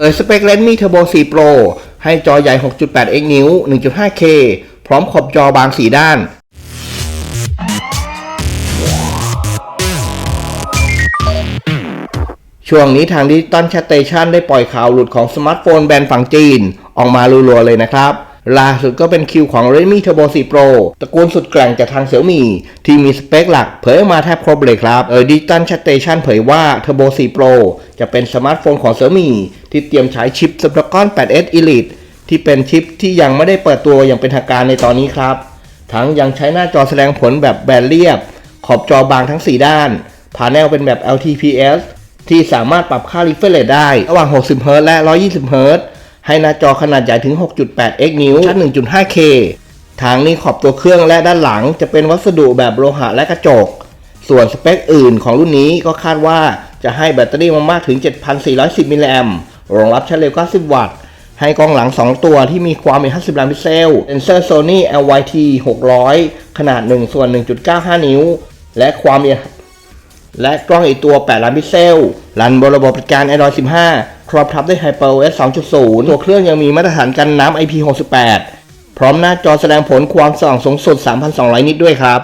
เอยสเปคเลนส์มีเทอร์โบ 4 Pro ให้จอใหญ่ 6.8 นิ้ว 1.5K พร้อมขอบจอบางสีด้าน ช่วงนี้ทางดิจิตอลแชทเตชันได้ปล่อยข่าวหลุดของสมาร์ทโฟนแบรนด์ฝั่งจีน ออกมารัวๆเลยนะครับ ล่าสุดก็เป็นคิวของ Redmi Turbo 4 Pro ตระกูลสุดแกร่งจากทางเสี่ยมี่ที่มีสเปคหลักเผยออกมาแทบครบเลยครับ เออดิจิตอลแชทเตชันเผยว่า Turbo 4 Pro จะเป็นสมาร์ทโฟนของเสี่ยมี่ที่เตรียมใช้ชิป Snapdragon 8s Elite ที่เป็นชิปที่ยังไม่ได้เปิดตัวอย่างเป็นทางการในตอนนี้ครับ ทั้งยังใช้หน้าจอแสดงผลแบบแบนเรียบ ขอบจอบางทั้ง 4 ด้านพาเนลเป็นแบบ LTPS ที่สามารถปรับค่า refresh rate ได้ ระหว่าง 60 Hz และ 120 Hz ให้หน้าจอขนาดใหญ่ถึง 6.8 x นิ้วชัด 1.5K ทางนี้ขอบตัวเครื่องและด้านหลังจะเป็นวัสดุแบบโลหะและกระจก ส่วนสเปคอื่นของรุ่นนี้ก็คาดว่าจะให้แบตเตอรี่มามากถึง 7,410 มิลลิแอมป์รองรับชาร์จเร็ว 90 วัตต์ ให้กล้องหลัง 2 ตัวที่มีความเป็น50 ล้านพิกเซล เซนเซอร์ Sony LYT 600 ขนาด 1 ส่วน 1.95 นิ้ว และความละเอียดและกล้องอีกตัว 8 ล้านพิกเซล รันบนระบบปฏิการ Android 15 ครอบทับด้วย HyperOS 2.0 ตัวเครื่องยังมีมาตรฐานกันน้ำ IP68 พร้อมหน้าจอแสดงผลความสว่างสูงสุด 3,200 นิตด้วยครับ